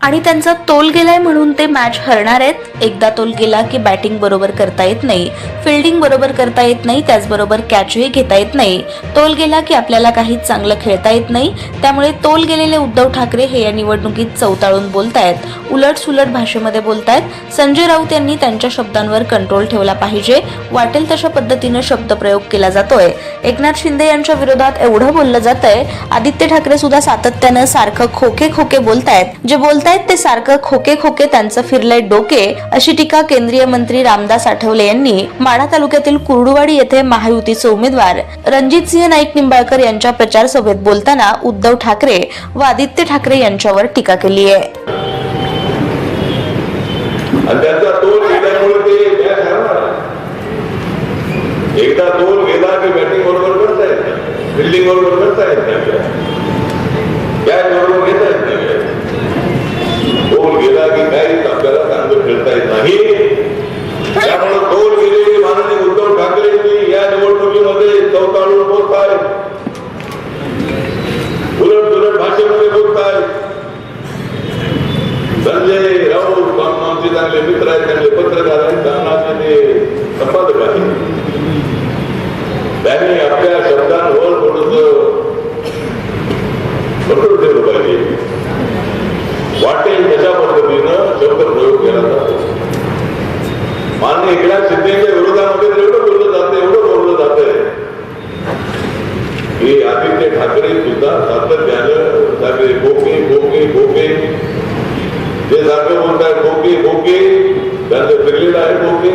आणि त्यांचा तोल गेलाय म्हणून ते मॅच हरणार आहेत. एकदा तोल गेला की बॅटिंग बरोबर करता येत नाही. फिल्डिंग बरोबर करता येत नाही त्याचबरोबर कॅचही घेता येत नाही. तोल गेला की आपल्याला काही चांगलं खेळता येत नाही. त्यामुळे तोल गेलेले उद्धव ठाकरे हे या निवडणुकीत चौताळून बोलतायत. उलट सुलट भाषेमध्ये बोलतायत. संजय राऊत यांनी त्यांच्या शब्दांवर कंट्रोल ठेवला पाहिजे. वाटेल तशा पद्धतीनं शब्दप्रयोग केला जातोय. एकनाथ शिंदे यांच्या विरोधात एवढं बोललं जातंय. आदित्य ठाकरे सुद्धा सातत्यानं सारखं खोके खोके बोलतायत. जे बोलतात बोलतायत ते सारखं खोके खोके त्यांचं फिरलंय डोके अशी टीका केंद्रीय मंत्री रामदास आठवले यांनी माढा तालुक्यातील कुर्डुवाडी येथे महायुतीचे उमेदवार रणजित सिंह नाईक निंबाळकर यांच्या प्रचार सभेत बोलताना उद्धव ठाकरे व आदित्य ठाकरे यांच्यावर टीका केली आहे. एकदा दोन वेदा की बॅटिंग बरोबर करता येत बरोबर करता येत नाही. नाही त्यामुळे दोन गेलेले माननीय उद्धव ठाकरेंनी या निवडणुकीमध्ये चौताळून बोलताय. उलट सुलट भाषेमध्ये बोलताय. संजय राऊत आम- आमचे चांगले मित्र आहेत त्यांचे पत्रकार आहेत सामनाचे ते संपादक आहेत. त्यांनी आपल्या शब्दांवर थोडस कंट्रोल ठेवलं पाहिजे. वाटेल त्याच्या पद्धतीनं शब्द प्रयोग केला जातो मान्य एकनाथ शिंदेच्या विरोधामध्ये एवढं बोललं जातं एवढं बोललं जात की आदित्य ठाकरे सुद्धा सातत्यानं सारखे बोके बोके बोके. ते सारखं बोलताय बोके बोके. त्यांचं फिरलेलं आहे बोके.